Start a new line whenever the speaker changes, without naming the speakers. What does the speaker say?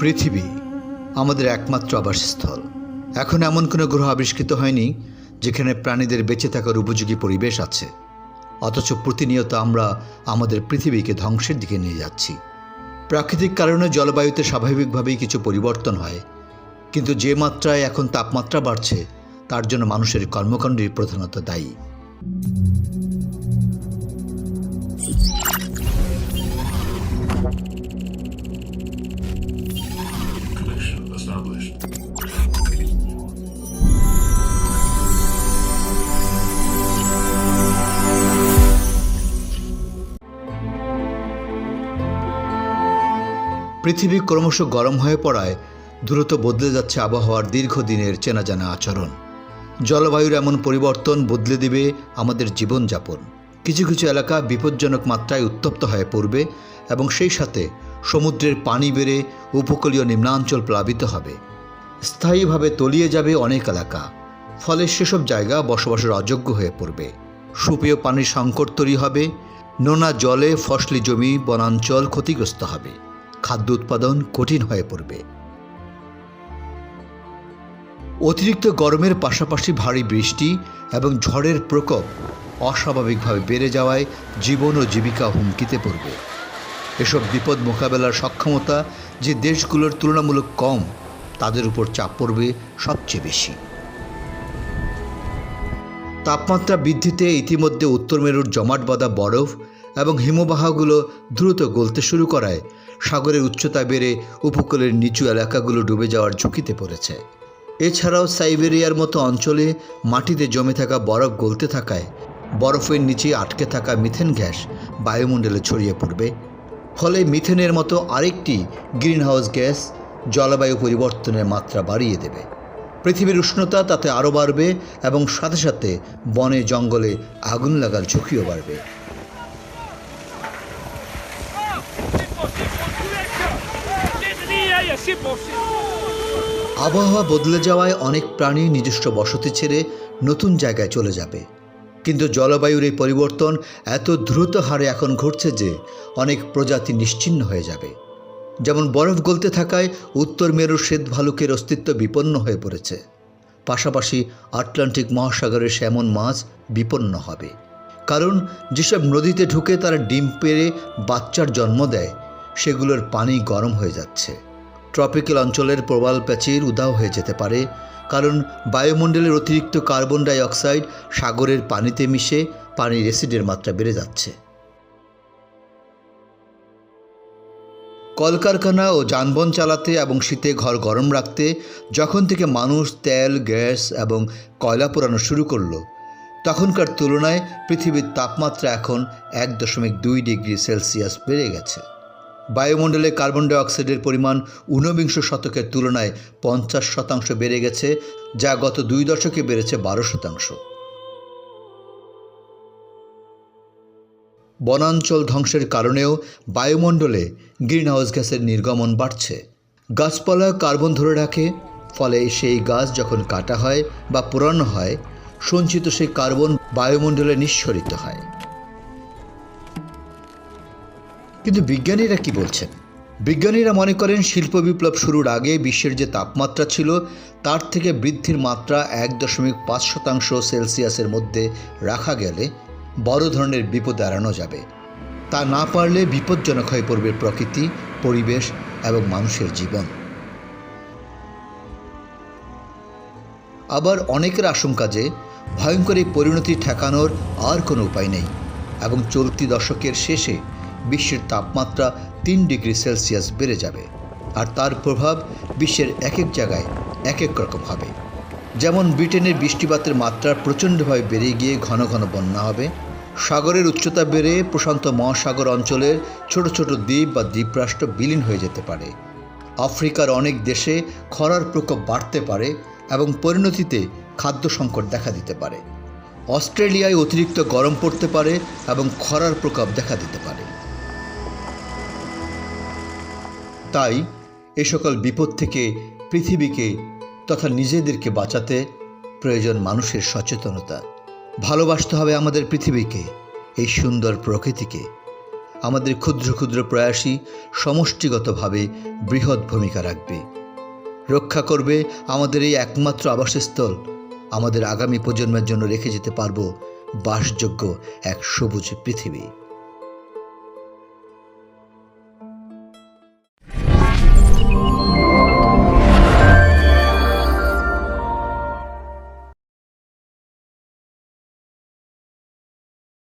পৃথিবী আমাদের একমাত্র আবাসস্থল। এখন এমন কোনো গ্রহ আবিষ্কৃত হয়নি যেখানে প্রাণীদের বেঁচে থাকার উপযোগী পরিবেশ আছে। অথচ প্রতিনিয়ত আমরা আমাদের পৃথিবীকে ধ্বংসের দিকে নিয়ে যাচ্ছি। প্রাকৃতিক কারণে জলবায়ুতে স্বাভাবিকভাবেই কিছু পরিবর্তন হয়। কিন্তু যে মাত্রায় এখন তাপমাত্রা বাড়ছে, তার জন্য মানুষের কর্মকাণ্ডই প্রধানত দায়ী। পৃথিবী ক্রমশ গরম হয়ে পড়ায় দ্রুত বদলে যাচ্ছে আবহাওয়ার দীর্ঘদিনের চেনা জানা আচরণ। জলবায়ুর এমন পরিবর্তন বদলে দিবে আমাদের জীবনযাপন। কিছু কিছু এলাকা বিপজ্জনক মাত্রায় উত্তপ্ত হয়ে পড়বে এবং সেই সাথে সমুদ্রের পানি বেড়ে উপকূলীয় নিম্নাঞ্চল প্লাবিত হবে। স্থায়ীভাবে তলিয়ে যাবে অনেক এলাকা। ফলে সেসব জায়গা বসবাসের অযোগ্য হয়ে পড়বে। সুপেয় পানির সংকট তৈরি হবে। নোনা জলে ফসলি জমি, বনাঞ্চল ক্ষতিগ্রস্ত হবে। খাদ্য উৎপাদন কঠিন হয়ে পড়বে। অতিরিক্ত গরমের পাশাপাশি ভারী বৃষ্টি এবং ঝড়ের প্রকোপ অস্বাভাবিকভাবে বেড়ে যাওয়ায় জীবন ও জীবিকা হুমকিতে পড়বে। এসব বিপদ মোকাবেলার সক্ষমতা যে দেশগুলোর তুলনামূলক কম, তাদের উপর চাপ পড়বে সবচেয়ে বেশি। তাপমাত্রা বৃদ্ধিতে ইতিমধ্যে উত্তর মেরুর জমাট বাঁধা বরফ এবং হিমবাহগুলো দ্রুত গলতে শুরু করায় সাগরের উচ্চতা বেড়ে উপকূলের নিচু এলাকাগুলো ডুবে যাওয়ার ঝুঁকিতে পড়েছে। এছাড়াও সাইবেরিয়ার মতো অঞ্চলে মাটিতে জমে থাকা বরফ গলতে থাকায় বরফের নিচে আটকে থাকা মিথেন গ্যাস বায়ুমণ্ডলে ছড়িয়ে পড়বে। ফলে মিথেনের মতো আরেকটি গ্রিনহাউস গ্যাস জলবায়ু পরিবর্তনের মাত্রা বাড়িয়ে দেবে। পৃথিবীর উষ্ণতা তাতে আরও বাড়বে এবং সাথে সাথে বনে জঙ্গলে আগুন লাগার ঝুঁকিও বাড়বে। আবহাওয়া বদলে যাওয়ায় অনেক প্রাণী নিজস্ব বসতি ছেড়ে নতুন জায়গায় চলে যাবে। কিন্তু জলবায়ুর এই পরিবর্তন এত দ্রুত হারে এখন ঘটছে যে অনেক প্রজাতি নিশ্চিহ্ন হয়ে যাবে। যেমন বরফ গলতে থাকায় উত্তর মেরুর শ্বেত ভালুকের অস্তিত্ব বিপন্ন হয়ে পড়েছে। পাশাপাশি আটলান্টিক মহাসাগরের স্যামন মাছ বিপন্ন হবে। কারণ যেসব নদীতে ঢুকে তারা ডিম পেড়ে বাচ্চার জন্ম দেয়, সেগুলোর পানি গরম হয়ে যাচ্ছে। ট্রপিক্যাল অঞ্চলের প্রবাল প্যাচির উধাও হয়ে যেতে পারে, কারণ বায়ুমণ্ডলের অতিরিক্ত কার্বন ডাই অক্সাইড সাগরের পানিতে মিশে পানির অ্যাসিডের মাত্রা বেড়ে যাচ্ছে। কলকারখানা ও যানবাহন চালাতে এবং শীতে ঘর গরম রাখতে যখন থেকে মানুষ তেল, গ্যাস এবং কয়লা পোড়ানো শুরু করল, তখনকার তুলনায় পৃথিবীর তাপমাত্রা এখন এক দশমিক দুই ডিগ্রি সেলসিয়াস বেড়ে গেছে। বায়ুমণ্ডলে কার্বন ডাইঅক্সাইডের পরিমাণ ঊনবিংশ শতকের তুলনায় পঞ্চাশ শতাংশ বেড়ে গেছে, যা গত দুই দশকে বেড়েছে বারো শতাংশ। বনাঞ্চল ধ্বংসের কারণেও বায়ুমণ্ডলে গ্রিনহাউস গ্যাসের নির্গমন বাড়ছে। গাছপালা কার্বন ধরে রাখে, ফলে সেই গাছ যখন কাটা হয় বা পোড়ানো হয়, সঞ্চিত সেই কার্বন বায়ুমণ্ডলে নিঃসরিত হয়। কিন্তু বিজ্ঞানীরা কি বলছেন? বিজ্ঞানীরা মনে করেন শিল্প বিপ্লব শুরুর আগে বিশ্বের যে তাপমাত্রা ছিল, তার থেকে বৃদ্ধির মাত্রা এক দশমিক পাঁচ শতাংশ সেলসিয়াসের মধ্যে রাখা গেলে বড় ধরনের বিপদ এড়ানো যাবে। তা না পারলে বিপজ্জনক হয়ে পড়বে প্রকৃতি, পরিবেশ এবং মানুষের জীবন। আবার অনেকের আশঙ্কা যে, ভয়ঙ্কর এই পরিণতি ঠেকানোর আর কোনো উপায় নেই এবং চলতি দশকের শেষে বিশ্বের তাপমাত্রা তিন ডিগ্রি সেলসিয়াস বেড়ে যাবে। আর তার প্রভাব বিশ্বের এক এক জায়গায় এক এক রকম হবে। যেমন ব্রিটেনের বৃষ্টিপাতের মাত্রা প্রচণ্ডভাবে বেড়ে গিয়ে ঘন ঘন বন্যা হবে। সাগরের উচ্চতা বেড়ে প্রশান্ত মহাসাগর অঞ্চলের ছোট ছোট দ্বীপ বা দ্বীপরাষ্ট্র বিলীন হয়ে যেতে পারে। আফ্রিকার অনেক দেশে খরার প্রকোপ বাড়তে পারে এবং পরিণতিতে খাদ্য সংকট দেখা দিতে পারে। অস্ট্রেলিয়ায় অতিরিক্ত গরম পড়তে পারে এবং খরার প্রকোপ দেখা দিতে পারে। তাই এ সকল বিপদ থেকে পৃথিবীকে তথা নিজেদেরকে বাঁচাতে প্রয়োজন মানুষের সচেতনতা। ভালোবাসতে হবে আমাদের পৃথিবীকে, এই সুন্দর প্রকৃতিকে। আমাদের ক্ষুদ্র ক্ষুদ্র প্রয়াসই সমষ্টিগতভাবে বৃহৎ ভূমিকা রাখবে। রক্ষা করবে আমাদের এই একমাত্র আবাসস্থল। আমাদের আগামী প্রজন্মের জন্য রেখে যেতে পারব বাসযোগ্য এক সবুজ পৃথিবী।